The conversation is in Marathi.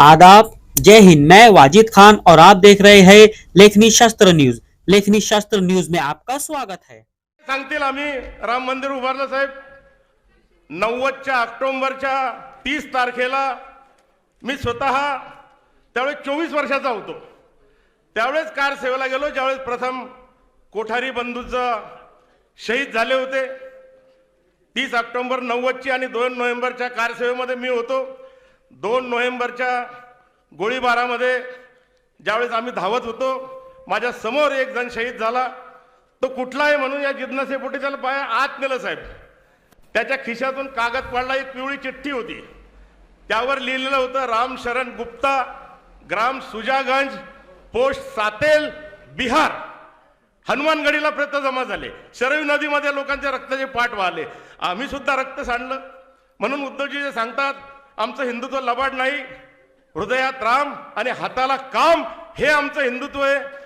आदाब। जय हिंद। मैं वाजिद खान और आप देख रहे हैं लेखनी शास्त्र न्यूज। लेखनी शास्त्र न्यूज में आपका स्वागत है। सांगतील आम्ही राम मंदिर उभारलं साहेब. नव्वदच्या ऑक्टोबरच्या तीस तारखेला मी स्वतः त्यावेळेस चोवीस वर्षाचा होतो. त्यावेळेस कार सेवेला गेलो ज्यावेळेस प्रथम कोठारी बंधूचं शहीद झाले होते. तीस ऑक्टोबर नव्वदची आणि दोन नोव्हेंबरच्या कार सेवेमध्ये मी होतो. दोन नोव्हेंबरच्या गोळीबारामध्ये ज्यावेळेस आम्ही धावत होतो माझ्यासमोर एक जण शहीद झाला. तो कुठला आहे म्हणून या जिज्ञासेपोटी त्याला पाया आत नेलं साहेब. त्याच्या खिशातून कागद पडला एक पिवळी चिठ्ठी होती. त्यावर लिहिलेलं होतं राम शरण गुप्ता ग्राम सुजागंज पोस्ट सातेल बिहार. हनुमानगडीला प्रत जमा झाले. शरयू नदीमध्ये लोकांच्या रक्ताचे पाठ वाहले. आम्ही सुद्धा रक्त सांडलं. म्हणून उद्धवजी जे सांगतात आमचं हिंदुत्व लबाड नाही. हृदयात राम आणि हाताला काम हे आमचं हिंदुत्व आहे.